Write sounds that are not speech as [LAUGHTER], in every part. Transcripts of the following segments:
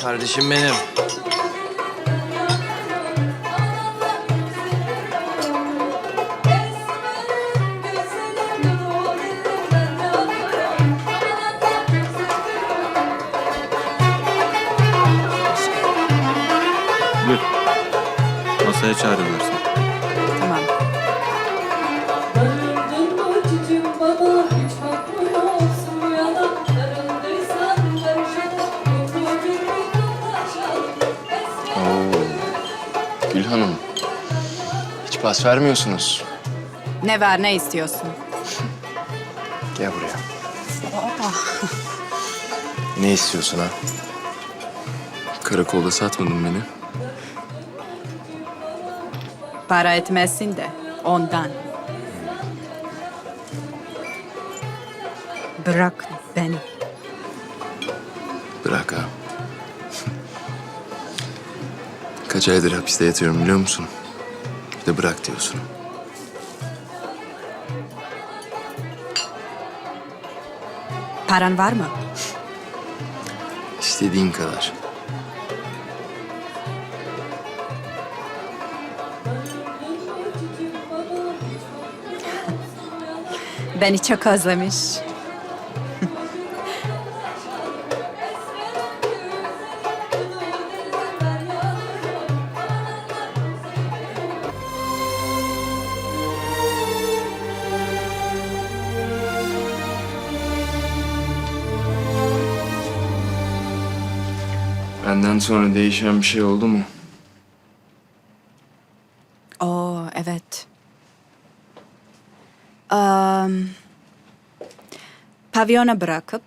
Kardeşim benim. Buyur. Masaya çağırıyorlar seni. Hanım. Hiç pas vermiyorsunuz. Ne var ne istiyorsun? [LAUGHS] Gel buraya. ne istiyorsun ha? Karakolda satmadın beni. Para etmezsin de ondan. Bırak beni. Bırak ha. Kaç aydır hapiste yatıyorum biliyor musun? Bir de bırak diyorsun. Paran var mı? İstediğin kadar. Beni çok özlemiş. Benden sonra değişen bir şey oldu mu? Oo evet. Um, pavyona bırakıp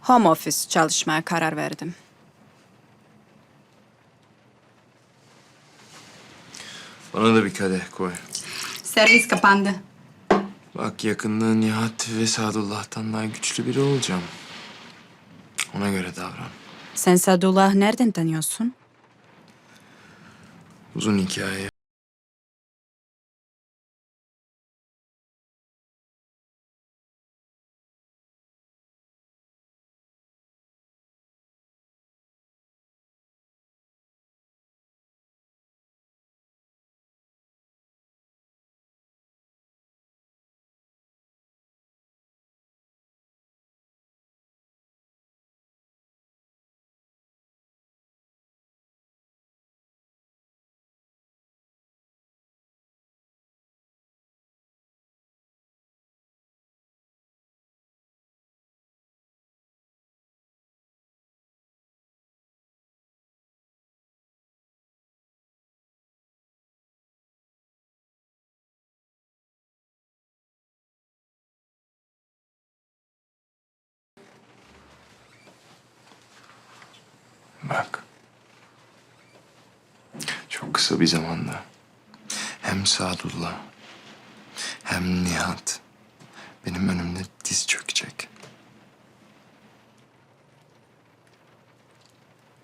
home office çalışmaya karar verdim. Bana da bir kadeh koy. Servis kapandı. Bak yakında Nihat ve Sadullah'tan daha güçlü biri olacağım. Ona göre davran. Sen Sadullah nereden tanıyorsun? Uzun hikaye. Bak. Çok kısa bir zamanda hem Sadullah hem Nihat benim önümde diz çökecek.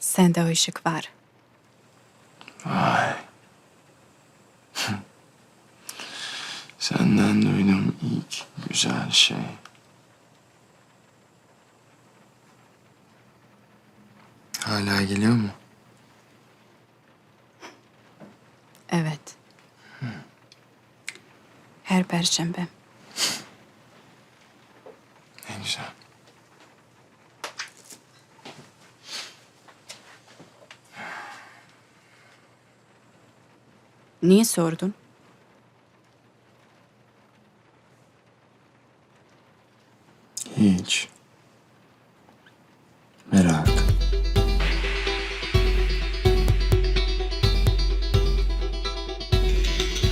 Sende o ışık var. Vay. [LAUGHS] Senden duyduğum ilk güzel şey. Hala geliyor mu? Evet. Her perşembe. Ne güzel. Niye sordun? Hiç.